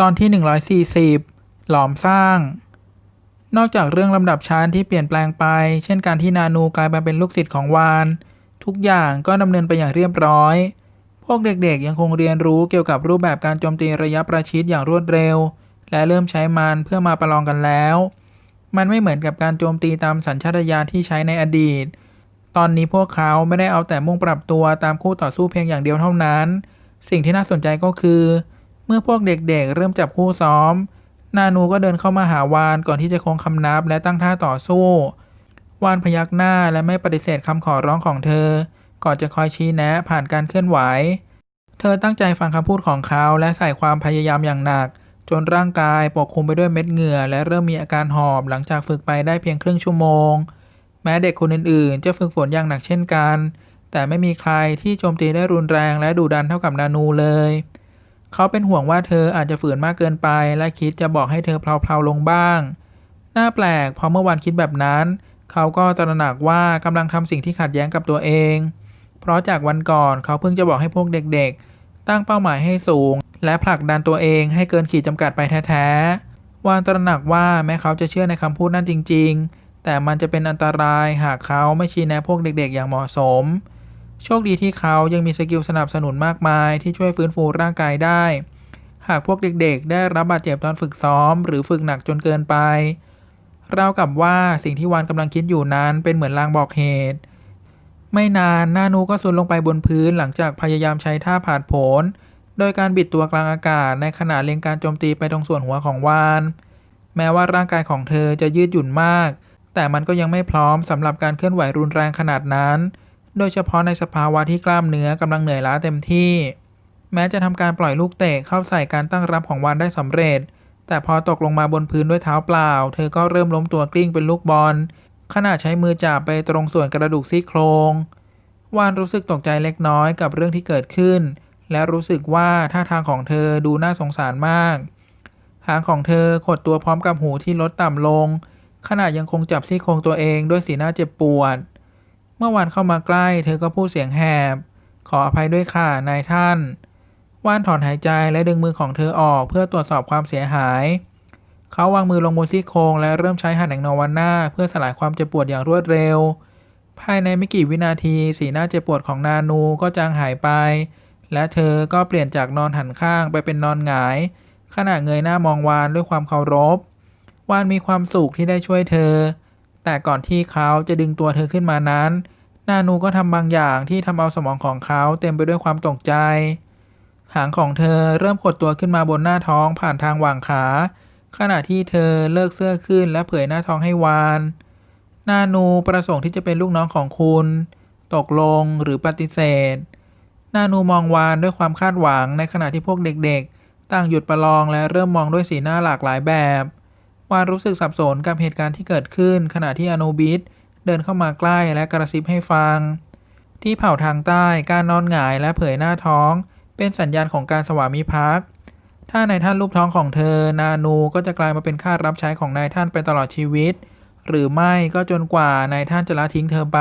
ตอนที่ 140 หลอมสร้าง นอกจากเรื่องลำดับชั้นที่เปลี่ยนแปลงไป เช่นการที่นานูกลายมาเป็นลูกศิษย์ของวาน ทุกอย่างก็ดำเนินไปอย่างเรียบร้อย พวกเด็กๆยังคงเรียนรู้เกี่ยวกับรูปแบบการโจมตีระยะประชิดอย่างรวดเร็ว และเริ่มใช้มันเพื่อมาประลองกันแล้ว มันไม่เหมือนกับการโจมตีตามสัญชาตญาณที่ใช้ในอดีต ตอนนี้พวกเขาไม่ได้เอาแต่มุ่งปรับตัวตามคู่ต่อสู้เพียงอย่างเดียวเท่านั้น สิ่งที่น่าสนใจก็คือเเมื่อพวกเด็กๆ เริ่มจับคู่ซ้อม นานูก็เดินเข้ามาหาวานก่อนที่จะคงคำนับและตั้งท่าต่อสู้ วานพยักหน้าและไม่ปฏิเสธคำขอร้องของเธอ ก่อนจะคอยชี้แนะผ่านการเคลื่อนไหว เธอตั้งใจฟังคำพูดของเขาและใส่ความพยายามอย่างหนัก จนร่างกายปกคลุมไปด้วยเม็ดเหงื่อ และเริ่มมีอาการหอบหลังจากฝึกไปได้เพียงครึ่งชั่วโมง แม้เด็กคนอื่นๆ จะฝึกฝนอย่างหนักเช่นกัน แต่ไม่มีใครที่โจมตีได้รุนแรงและดุดันเท่ากับนานูเลย เขาเป็นห่วงว่าเธออาจจะฝืนมากเกินไป และคิดจะบอกให้เธอเพลาๆลงบ้าง น่าแปลกเพราะเมื่อวันคิดแบบนั้น เขาก็ตระหนักว่ากำลังทำสิ่งที่ขัดแย้งกับตัวเอง เพราะจากวันก่อนเขาเพิ่งจะบอกให้พวกเด็กๆ ตั้งเป้าหมายให้สูง และผลักดันตัวเองให้เกินขีดจำกัดไปแท้ๆวานตระหนักว่าแม้เขาจะเชื่อในคำพูดนั้นจริง ๆ แต่มันจะเป็นอันตรายหากเขาไม่ชี้แนะพวกเด็กๆ อย่างเหมาะสม โชคดีที่เขายังมีสกิลสนับสนุนมากมายที่ช่วยฟื้นฟูร่างกายได้ หากพวกเด็กๆ ได้รับบาดเจ็บตอนฝึกซ้อม หรือฝึกหนักจนเกินไปเราวกับว่าสิ่งที่วานกำลังคิดอยู่นั้นเป็นเหมือนลางบอกเหตุ ไม่นานนานูก็สุดลงไปบนพื้นหลังจากพยายามใช้ท่าผาดโผนโดยการบิดตัวกลางอากาศในขณะเล็งการโจมตีไปตรงส่วนหัวของวาน แม้ว่าร่างกายของเธอจะยืดหยุ่นมาก แต่มันก็ยังไม่พร้อมสำหรับการเคลื่อนไหวรุนแรงขนาดนั้น โดยเฉพาะในสภาวะที่กล้ามเนื้อกำลังเหนื่อยล้าเต็มที่ แม้จะทำการปล่อยลูกเตะเข้าใส่การตั้งรับของวานได้สำเร็จ แต่พอตกลงมาบนพื้นด้วยเท้าเปล่า เธอก็เริ่มล้มตัวกลิ้งเป็นลูกบอลขณะใช้มือจับไปตรงส่วนกระดูกซี่โครงวานรู้สึกตกใจเล็กน้อยกับเรื่องที่เกิดขึ้น และรู้สึกว่าท่าทางของเธอดูน่าสงสารมาก หางของเธอขดตัวพร้อมกับหูที่ลดต่ำลง ขณะยังคงจับซี่โครงตัวเองด้วยสีหน้าเจ็บปวด เมื่อวานเข้ามาใกล้เธอก็พูดเสียงแหบ ขออภัยด้วยค่ะนายท่าน ว่านถอนหายใจและดึงมือของเธอออกเพื่อตรวจสอบความเสียหาย เขาวางมือลงบนซี่โครงและเริ่มใช้หันแหงนวาน่าเพื่อสลายความเจ็บปวดอย่างรวดเร็ว ภายในไม่กี่วินาทีสีหน้าเจ็บปวดของนานูก็จางหายไป และเธอก็เปลี่ยนจากนอนหันข้างไปเป็นนอนหงาย ขณะเงยหน้ามองวานด้วยความเคารพ วานมีความสุขที่ได้ช่วยเธอ แต่ก่อนที่เขาจะดึงตัวเธอขึ้นมานั้น นานูก็ทำบางอย่างที่ทำเอาสมองของเขาเต็มไปด้วยความตกใจ หางของเธอเริ่มขดตัวขึ้นมาบนหน้าท้องผ่านทางหว่างขา ขณะที่เธอเลิกเสื้อขึ้นและเผยหน้าท้องให้วาน นานูประสงค์ที่จะเป็นลูกน้องของคุณ ตกลงหรือปฏิเสธ นานูมองวานด้วยความคาดหวังในขณะที่พวกเด็กๆ ต่างหยุดประลองและเริ่มมองด้วยสีหน้าหลากหลายแบบ วานรู้สึกสับสนกับเหตุการณ์ที่เกิดขึ้นขณะที่อนูบิสเดินเข้ามาใกล้และกระซิบให้ฟัง ที่เผ่าทางใต้การนอนหงายและเผยหน้าท้อง เป็นสัญญาณของการสวามิภักดิ์ถ้านายท่านรูปท้องของเธอ นานูก็จะกลายมาเป็นข้ารับใช้ของนายท่านไปตลอดชีวิต หรือไม่ก็จนกว่านายท่านจะละทิ้งเธอไป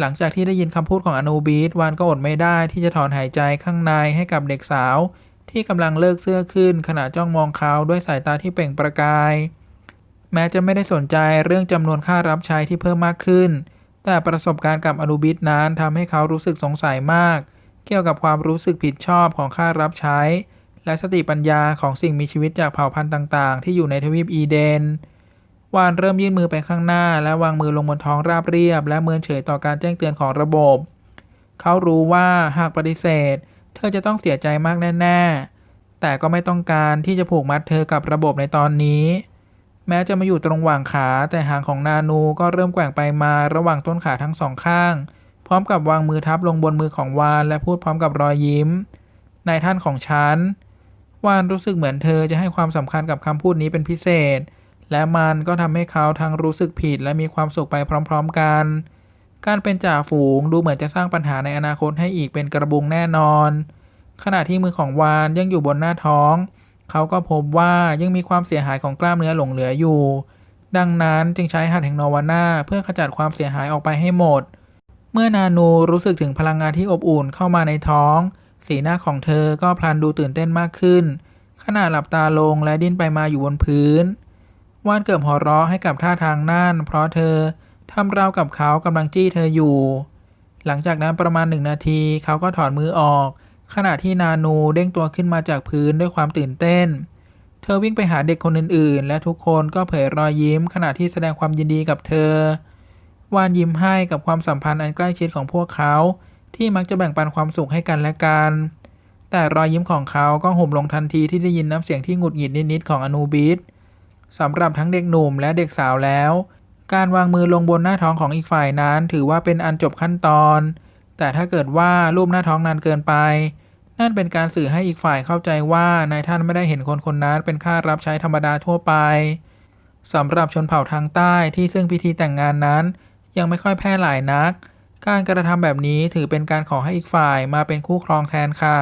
หลังจากที่ได้ยินคำพูดของอนูบิสวานก็อดไม่ได้ที่จะถอนหายใจข้างในให้กับเด็กสาว ที่กำลังเลิกเสื้อขึ้นขณะจ้องมองเขาด้วยสายตาที่เปล่งประกาย แม้จะไม่ได้สนใจเรื่องจำนวนค่ารับใช้ที่เพิ่มมากขึ้น แต่ประสบการณ์กับอนุบิสนั้นทำให้เขารู้สึกสงสัยมาก เกี่ยวกับความรู้สึกผิดชอบของค่ารับใช้ และสติปัญญาของสิ่งมีชีวิตจากเผ่าพันธุ์ต่างๆ ที่อยู่ในทวีปอีเดนวานเริ่มยื่นมือไปข้างหน้า และวางมือลงบนท้องราบเรียบ และเมินเฉยต่อการแจ้งเตือนของระบบ เขารู้ว่าหากปฏิเสธ ธอจะต้องเสียใจมากแน่ๆ แต่ก็ไม่ต้องการที่จะผูกมัดเธอกับระบบในตอนนี้ แม้จะมาอยู่ตรงหว่างขาแต่หางของนานูก็เริ่มแกว่งไปมาระหว่างต้นขาทั้งสองข้าง พร้อมกับวางมือทับลงบนมือของวานและพูดพร้อมกับรอยยิ้ม นายท่านของฉัน วานรู้สึกเหมือนเธอจะให้ความสำคัญกับคำพูดนี้เป็นพิเศษ และมันก็ทำให้เขาทั้งรู้สึกผิดและมีความสุขไปพร้อม ๆ กัน การเป็นจ่าฝูงดูเหมือนจะสร้างปัญหาในอนาคตให้อีกเป็นกระบุงแน่นอน ขณะที่มือของวานยังอยู่บนหน้าท้อง เขาก็พบว่ายังมีความเสียหายของกล้ามเนื้อหลงเหลืออยู่ ดังนั้นจึงใช้หัตถ์แห่งนวาน่าเพื่อขจัดความเสียหายออกไปให้หมด เมื่อนานูรู้สึกถึงพลังงานที่อบอุ่นเข้ามาในท้อง สีหน้าของเธอก็พลันดูตื่นเต้นมากขึ้น ขณะหลับตาลงและดิ้นไปมาอยู่บนพื้น วานเกือบหัวเราะให้กับท่าทางนั่นเพราะเธอ ทำราวกับเขากำลังจี้เธออยู่ หลังจากนั้นประมาณหนึ่งนาที เขาก็ถอนมือออก ขณะที่นานูเด้งตัวขึ้นมาจากพื้นด้วยความตื่นเต้น เธอวิ่งไปหาเด็กคนอื่นๆ และทุกคนก็เผยรอยยิ้ม ขณะที่แสดงความยินดีกับเธอ วานยิ้มให้กับความสัมพันธ์อันใกล้ชิดของพวกเขา ที่มักจะแบ่งปันความสุขให้กันและกัน แต่รอยยิ้มของเขาก็ห่มลงทันทีที่ได้ยินน้ำเสียงที่หงุดหงิดนิดๆของอนูบิสสำหรับทั้งเด็กหนุ่มและเด็กสาวแล้ว การวางมือลงบนหน้าท้องของอีกฝ่ายนั้น ถือว่าเป็นอันจบขั้นตอน แต่ถ้าเกิดว่ารูปหน้าท้องนานเกินไป นั่นเป็นการสื่อให้อีกฝ่ายเข้าใจว่านายท่านไม่ได้เห็นคนคนนั้นเป็นข้ารับใช้ธรรมดาทั่วไปสำหรับชนเผ่าทางใต้ที่ซึ่งพิธีแต่งงานนั้น ยังไม่ค่อยแพร่หลายนัก การกระทำแบบนี้ถือเป็นการขอให้อีกฝ่ายมาเป็นคู่ครองแทนค่ะ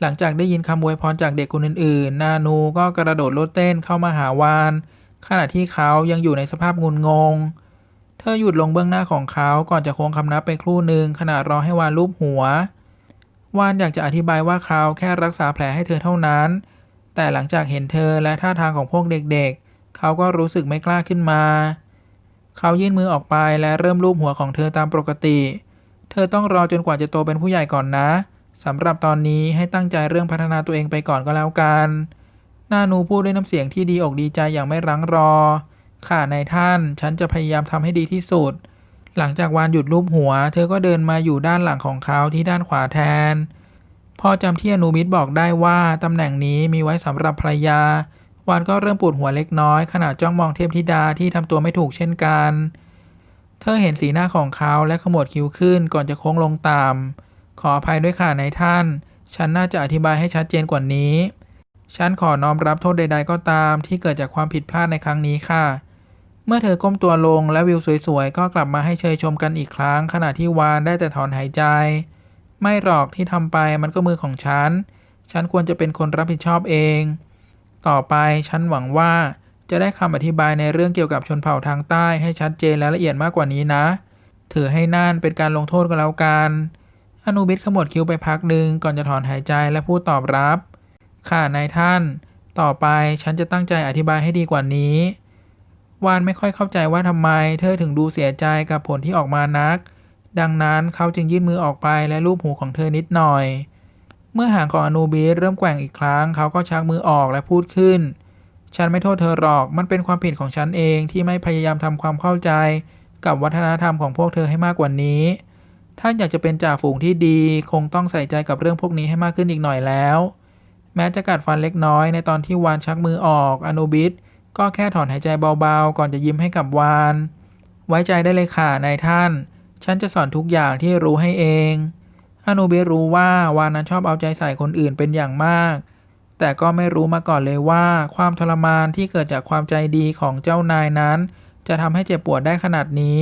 หลังจากได้ยินคำอวยพรจากเด็กคนอื่นๆ นานูก็กระโดดโลดเต้นเข้ามาหาวาน ขณะที่เขายังอยู่ในสภาพงุนงง เธอหยุดลงเบื้องหน้าของเขาก่อนจะโค้งคำนับไปครู่หนึ่งขณะรอให้วานลูบหัว วานอยากจะอธิบายว่าเขาแค่รักษาแผลให้เธอเท่านั้น แต่หลังจากเห็นเธอและท่าทางของพวกเด็กๆ เขาก็รู้สึกไม่กล้าขึ้นมา เขายื่นมือออกไปและเริ่มลูบหัวของเธอตามปกติ เธอต้องรอจนกว่าจะโตเป็นผู้ใหญ่ก่อนนะสำหรับตอนนี้ให้ตั้งใจเรื่องพัฒนาตัวเองไปก่อนก็แล้วกัน นานูพูดด้วยน้ำเสียงที่ดีอกดีใจอย่างไม่รั้งรอ ค่ะนายท่าน ฉันจะพยายามทำให้ดีที่สุด หลังจากวานหยุดลูบหัว เธอก็เดินมาอยู่ด้านหลังของเขาที่ด้านขวาแทน พอจำที่อนุมิตบอกได้ว่าตำแหน่งนี้มีไว้สำหรับภรรยา วานก็เริ่มปวดหัวเล็กน้อยขณะจ้องมองเทพธิดาที่ทำตัวไม่ถูกเช่นกัน เธอเห็นสีหน้าของเขาและขมวดคิ้วขึ้นก่อนจะโค้งลงต่ำขออภัยด้วยค่ะนายท่าน ฉันน่าจะอธิบายให้ชัดเจนกว่านี้ ฉันขอน้อมรับโทษใด ๆ ก็ตามที่เกิดจากความผิดพลาดในครั้งนี้ค่ะ เมื่อเธอก้มตัวลงและวิวสวยๆ ก็กลับมาให้เชยชมกันอีกครั้ง ขณะที่วานได้แต่ถอนหายใจ ไม่หรอกที่ทำไปมันก็มือของฉัน ฉันควรจะเป็นคนรับผิดชอบเอง ต่อไปฉันหวังว่าจะได้คำอธิบายในเรื่องเกี่ยวกับชนเผ่าทางใต้ให้ชัดเจนและละเอียดมากกว่านี้นะ ถือให้นั่นเป็นการลงโทษก็แล้วกัน อนุบิตขมวดคิ้วไปพักหนึ่งก่อนจะถอนหายใจและพูดตอบรับ ค่ะนายท่าน ต่อไปฉันจะตั้งใจอธิบายให้ดีกว่านี้ วานไม่ค่อยเข้าใจว่าทำไม เธอถึงดูเสียใจกับผลที่ออกมานัก ดังนั้นเขาจึงยื่นมือออกไปและลูบหูของเธอนิดหน่อย เมื่อหางของอนูบิสเริ่มแกว่งอีกครั้ง เขาก็ชักมือออกและพูดขึ้น ฉันไม่โทษเธอหรอก มันเป็นความผิดของฉันเองที่ไม่พยายามทำความเข้าใจ กับวัฒนธรรมของพวกเธอให้มากกว่านี้ถ้าอยากจะเป็นจ่าฝูงที่ดี คงต้องใส่ใจกับเรื่องพวกนี้ให้มากขึ้นอีกหน่อยแล้ว แม้จะกัดฟันเล็กน้อยในตอนที่วานชักมือออกอนุบิสก็แค่ถอนหายใจเบาๆ ก่อนจะยิ้มให้กับวาน ไว้ใจได้เลยค่ะนายท่าน ฉันจะสอนทุกอย่างที่รู้ให้เองอนุบิสรู้ว่าวานนั้นชอบเอาใจใส่คนอื่นเป็นอย่างมาก แต่ก็ไม่รู้มาก่อนเลยว่า ความทรมานที่เกิดจากความใจดีของเจ้านายนั้น จะทำให้เจ็บปวดได้ขนาดนี้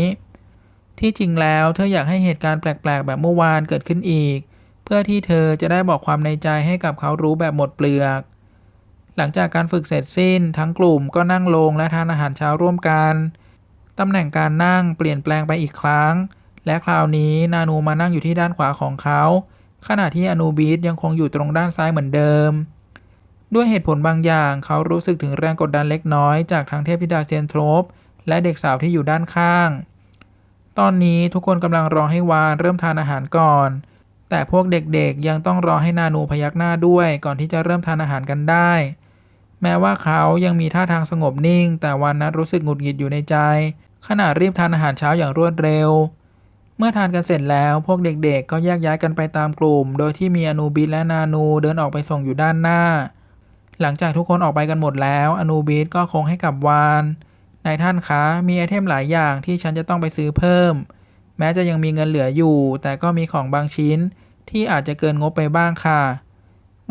ที่จริงแล้วเธออยากให้เหตุการณ์แปลกๆ แบบเมื่อวานเกิดขึ้นอีก พื่อที่เธอจะได้บอกความในใจให้กับเขารู้แบบหมดเปลือก หลังจากการฝึกเสร็จสิ้นทั้งกลุ่มก็นั่งลงและทานอาหารเช้าร่วมกันตำแหน่งการนั่งเปลี่ยนแปลงไปอีกครั้ง และคราวนี้นานูมานั่งอยู่ที่ด้านขวาของเขา ขณะที่อนูบีสยังคงอยู่ตรงด้านซ้ายเหมือนเดิม ด้วยเหตุผลบางอย่างเขารู้สึกถึงแรงกดดันเล็กน้อยจากทางเทพธิดาเซียนโทรปและเด็กสาวที่อยู่ด้านข้าง ตอนนี้ทุกคนกำลังรอให้วานเริ่มทานอาหารก่อน แต่พวกเด็กๆยังต้องรอให้นานูพยักหน้าด้วยก่อนที่จะเริ่มทานอาหารกันได้ แม้ว่าเขายังมีท่าทางสงบนิ่ง แต่วันนั้นรู้สึกหงุดหงิดอยู่ในใจ ขณะรีบทานอาหารเช้าอย่างรวดเร็ว เมื่อทานกันเสร็จแล้วพวกเด็กๆ ก็แยกย้ายกันไปตามกลุ่ม โดยที่มีอนูบิสและนานูเดินออกไปส่งอยู่ด้านหน้า หลังจากทุกคนออกไปกันหมดแล้ว อนูบิสก็คงให้กับวานนายท่านคะมีไอเทมหลายอย่างที่ฉันจะต้องไปซื้อเพิ่ม แม้จะยังมีเงินเหลืออยู่ แต่ก็มีของบางชิ้น ที่อาจจะเกินงบไปบ้างค่ะ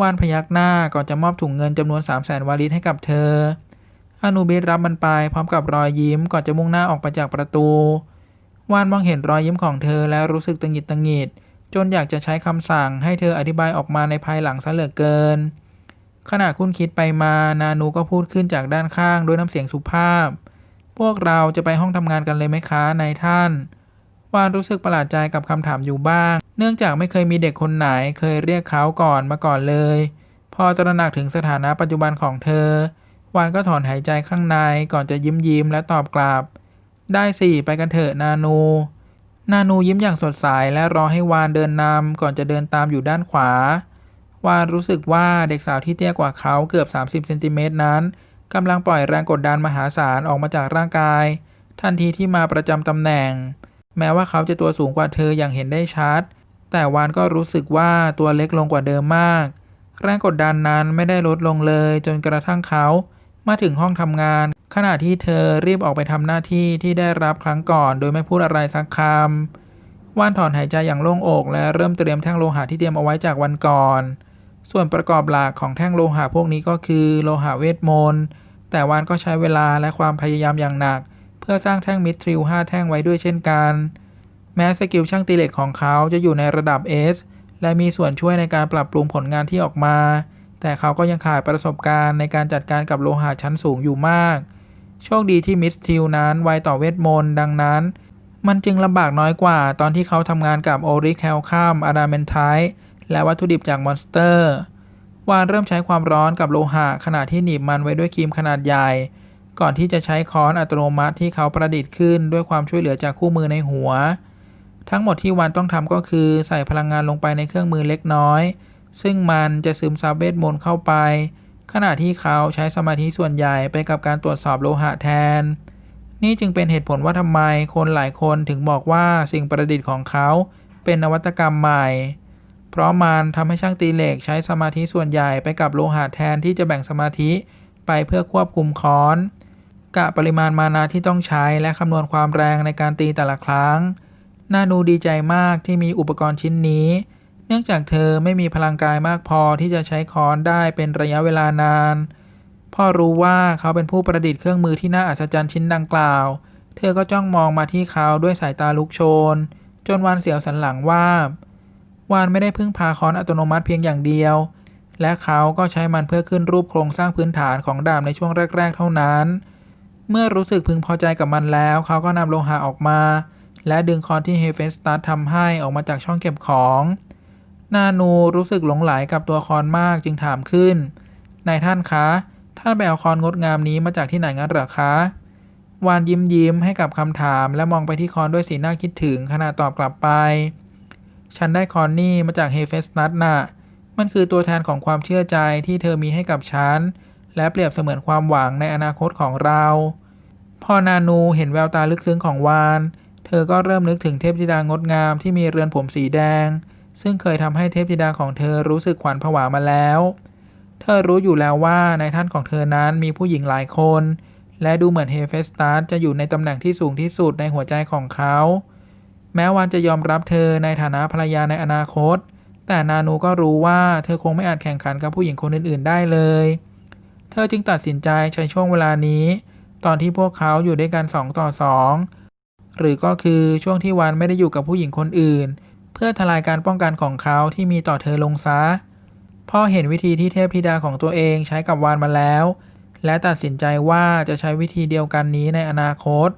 วานพยักหน้าก่อนจะมอบถุงเงินจำนวน3 0 0แสนวาลิตให้กับเธอ อนูบิสรับมันไปพร้อมกับรอยยิ้มก่อนจะมุ่งหน้าออกไปจากประตูวานมองเห็นรอยยิ้มของเธอแล้วรู้สึกตังหงิดตังหงิดจนอยากจะใช้คำสั่งให้เธออธิบายออกมาในภายหลังซะเหลือเกิน ขณะคุณคิดไปมานานูก็พูดขึ้นจากด้านข้างด้วยน้ำเสียงสุภาพ พวกเราจะไปห้องทำงานกันเลยไหมคะนายท่านวานรู้สึกประหลาดใจกับคำถามอยู่บ้าง เนื่องจากไม่เคยมีเด็กคนไหนเคยเรียกเขาก่อนมาก่อนเลย พอตระหนักถึงสถานะปัจจุบันของเธอ วานก็ถอนหายใจข้างในก่อนจะยิ้มยิ้มและตอบกลับ ได้สิไปกันเถอะนานู นานูยิ้มอย่างสดใสและรอให้วานเดินนำก่อนจะเดินตามอยู่ด้านขวาวานรู้สึกว่าเด็กสาวที่เตี้ยกว่าเขาเกือบ 30เซนติเมตรนั้นกำลังปล่อยแรงกดดันมหาศาลออกมาจากร่างกาย ทันทีที่มาประจำตำแหน่ง แม้ว่าเขาจะตัวสูงกว่าเธออย่างเห็นได้ชัด แต่วานก็รู้สึกว่าตัวเล็กลงกว่าเดิมมาก แรงกดดันนั้นไม่ได้ลดลงเลยจนกระทั่งเขามาถึงห้องทำงาน ขณะที่เธอรีบออกไปทำหน้าที่ที่ได้รับครั้งก่อน โดยไม่พูดอะไรสักคำว่านถอนหายใจอย่างโล่งอกและเริ่มเตรียมแท่งโลหะที่เตรียมเอาไว้จากวันก่อน ส่วนประกอบหลักของแท่งโลหะพวกนี้ก็คือโลหะเวทมนต์แต่วานก็ใช้เวลาและความพยายามอย่างหนัก เพื่อสร้างแท่งมิดทริล5แท่งไว้ด้วยเช่นกัน แม้สกิลช่างตีเหล็กของเขาจะอยู่ในระดับ S และมีส่วนช่วยในการปรับปรุงผลงานที่ออกมา แต่เขาก็ยังขาดประสบการณ์ในการจัดการกับโลหะชั้นสูงอยู่มาก โชคดีที่มิสทิลนั้นไวต่อเวทมนต์ดังนั้น มันจึงลำบากน้อยกว่าตอนที่เขาทำงานกับโอริแคลคัมอะดาเมนไทและวัตถุดิบจากมอนสเตอร์ วานเริ่มใช้ความร้อนกับโลหะขณะที่หนีบมันไว้ด้วยครีมขนาดใหญ่ ก่อนที่จะใช้ค้อนอัตโนมัติที่เขาประดิษฐ์ขึ้นด้วยความช่วยเหลือจากคู่มือในหัว ทั้งหมดที่วานต้องทำก็คือใส่พลังงานลงไปในเครื่องมือเล็กน้อย ซึ่งมันจะซึมซับเวทมนต์เข้าไป ขณะที่เขาใช้สมาธิส่วนใหญ่ไปกับการตรวจสอบโลหะแทน นี่จึงเป็นเหตุผลว่าทำไมคนหลายคนถึงบอกว่าสิ่งประดิษฐ์ของเขาเป็นนวัตกรรมใหม่ เพราะมันทำให้ช่างตีเหล็กใช้สมาธิส่วนใหญ่ไปกับโลหะแทนที่จะแบ่งสมาธิไปเพื่อควบคุมค้อน กะปริมาณมานาที่ต้องใช้และคำนวณความแรงในการตีแต่ละครั้ง นานูดีใจมากที่มีอุปกรณ์ชิ้นนี้ เนื่องจากเธอไม่มีพลังกายมากพอที่จะใช้ค้อนได้เป็นระยะเวลานาน พ่อรู้ว่าเขาเป็นผู้ประดิษฐ์เครื่องมือที่น่าอัศจรรย์ชิ้นดังกล่าว เธอก็จ้องมองมาที่เขาด้วยสายตาลุกโชน จนวานเสียวสันหลังว่าวานไม่ได้พึ่งพาค้อนอัตโนมัติเพียงอย่างเดียว และเขาก็ใช้มันเพื่อขึ้นรูปโครงสร้างพื้นฐานของดาบในช่วงแรก ๆ เท่านั้น เมื่อรู้สึกพึงพอใจกับมันแล้ว เขาก็นำโลหะออกมา และดึงคอนที่เฮเฟนสตัดทำให้ออกมาจากช่องเก็บของ นานูรู้สึกหลงไหลกับตัวคอนมากจึงถามขึ้น นายท่านคะ ท่านไปเอาคอนงดงามนี้มาจากที่ไหนงั้นเหรอคะ วานยิ้มยิ้มให้กับคำถาม และมองไปที่คอนด้วยสีหน้าคิดถึงขณะตอบกลับไป ฉันได้คอนนี่มาจากเฮเฟสนัทน่ะ มันคือตัวแทนของความเชื่อใจที่เธอมีให้กับฉัน และเปรียบเสมือนความหวังในอนาคตของเรา พอนานูเห็นแววตาลึกซึ้งของวาน ธอก็เริ่มนึกถึงเทพธิดางดงามที่มีเรือนผมสีแดง ซึ่งเคยทำให้เทพธิดาของเธอรู้สึกขวัญผวามาแล้ว เธอรู้อยู่แล้วว่าในท่านของเธอนั้นมีผู้หญิงหลายคน และดูเหมือนเฮเฟสตัสจะอยู่ในตำแหน่งที่สูงที่สุดในหัวใจของเขา แม้วานจะยอมรับเธอในฐานะภรรยาในอนาคต แต่นานูก็รู้ว่าเธอคงไม่อาจแข่งขันกับผู้หญิงคนอื่น ๆ ได้เลย เธอจึงตัดสินใจใช้ช่วงเวลานี้ ตอนที่พวกเขาอยู่ด้วยกันสองต่อสอง หรือก็คือช่วงที่วานไม่ได้อยู่กับผู้หญิงคนอื่น เพื่อทลายการป้องกันของเขาที่มีต่อเธอลงซะพ่อเห็นวิธีที่เทพธิดาของตัวเองใช้กับวานมาแล้ว และตัดสินใจว่าจะใช้วิธีเดียวกันนี้ในอนาคต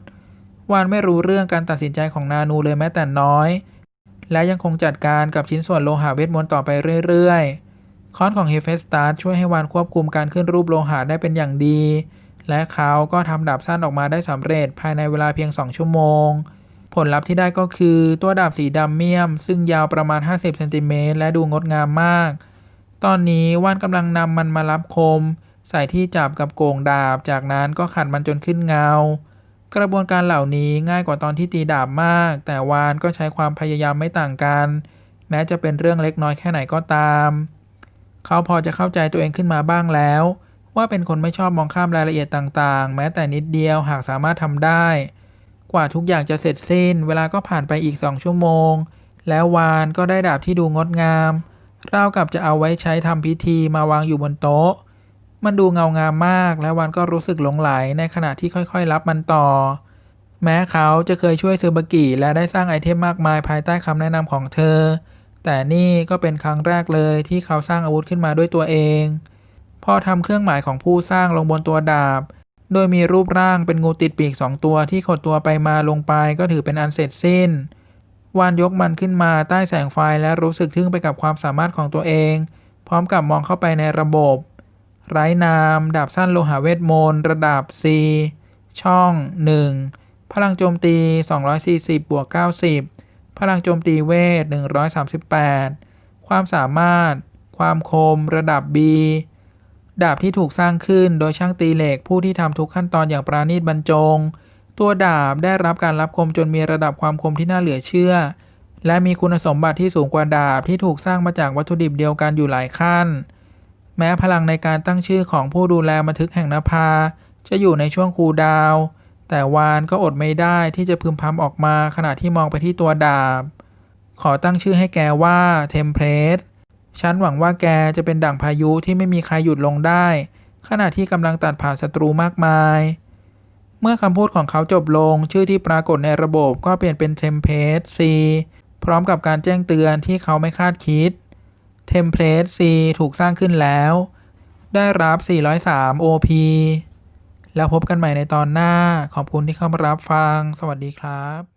วานไม่รู้เรื่องการตัดสินใจของนานูเลยแม้แต่น้อย และยังคงจัดการกับชิ้นส่วนโลหะเวทมนต์ต่อไปเรื่อยๆค้อนของเฮเฟสตาร์ช่วยให้วานควบคุมการขึ้นรูปโลหะได้เป็นอย่างดี และเขาก็ทำดาบสั้นออกมาได้สำเร็จภายในเวลาเพียง 2 ชั่วโมง ผลลัพธ์ที่ได้ก็คือตัวดาบสีดำเมี่ยม ซึ่งยาวประมาณ 50เซนติเมตรและดูงดงามมาก ตอนนี้ว่านกำลังนำมันมารับคม ใส่ที่จับกับโก่งดาบ จากนั้นก็ขัดมันจนขึ้นเงา กระบวนการเหล่านี้ง่ายกว่าตอนที่ตีดาบมาก แต่วานก็ใช้ความพยายามไม่ต่างกัน แม้จะเป็นเรื่องเล็กน้อยแค่ไหนก็ตาม เขาพอจะเข้าใจตัวเองขึ้นมาบ้างแล้ว ว่าเป็นคนไม่ชอบมองข้ามรายละเอียดต่างๆ แม้แต่นิดเดียวหากสามารถทำได้ กว่าทุกอย่างจะเสร็จสิ้น เวลาก็ผ่านไปอีกสองชั่วโมง แล้ววานก็ได้ดาบที่ดูงดงามราวกับจะเอาไว้ใช้ทำพิธีมาวางอยู่บนโต๊ะ มันดูเงางามมากและวันก็รู้สึกหลงไหลในขณะที่ค่อยๆรับมันต่อ แม้เขาจะเคยช่วยซูบากิและได้สร้างไอเทมมากมายภายใต้คำแนะนำของเธอ แต่นี่ก็เป็นครั้งแรกเลยที่เขาสร้างอาวุธขึ้นมาด้วยตัวเอง พอทำเครื่องหมายของผู้สร้างลงบนตัวดาบ โดยมีรูปร่างเป็นงูติดปีกสองตัวที่ขดตัวไปมาลงไปก็ถือเป็นอันเสร็จสิ้น วานยกมันขึ้นมาใต้แสงไฟและรู้สึกทึ่งไปกับความสามารถของตัวเอง พร้อมกับมองเข้าไปในระบบ ไร้นาม ดาบสั้นโลหะเวทมนต์ระดับ C ช่อง 1 พลังโจมตี 240 บวก 90 พลังโจมตีเวท 138 ความสามารถ ความคม ระดับ B ดาบที่ถูกสร้างขึ้นโดยช่างตีเหล็กผู้ที่ทำทุกขั้นตอนอย่างปราณีตบรรจง ตัวดาบได้รับการรับคมจนมีระดับความคมที่น่าเหลือเชื่อ และมีคุณสมบัติที่สูงกว่าดาบที่ถูกสร้างมาจากวัตถุดิบเดียวกันอยู่หลายขั้น แม้พลังในการตั้งชื่อของผู้ดูแลบันทึกแห่งนภา จะอยู่ในช่วงคูดาว แต่วานก็อดไม่ได้ที่จะพึมพำออกมาขณะที่มองไปที่ตัวดาบ ขอตั้งชื่อให้แกว่าเทมเพลต ฉันหวังว่าแกจะเป็นดั่งพายุที่ไม่มีใครหยุดลงได้ ขณะที่กำลังตัดผ่านศัตรูมากมาย เมื่อคำพูดของเขาจบลง ชื่อที่ปรากฏในระบบก็เปลี่ยนเป็นเทมเพลต C พร้อมกับการแจ้งเตือนที่เขาไม่คาดคิด เทมเพลต C ถูกสร้างขึ้นแล้ว ได้รับ 403 OP แล้วพบกันใหม่ในตอนหน้า ขอบคุณที่เข้ามารับฟัง สวัสดีครับ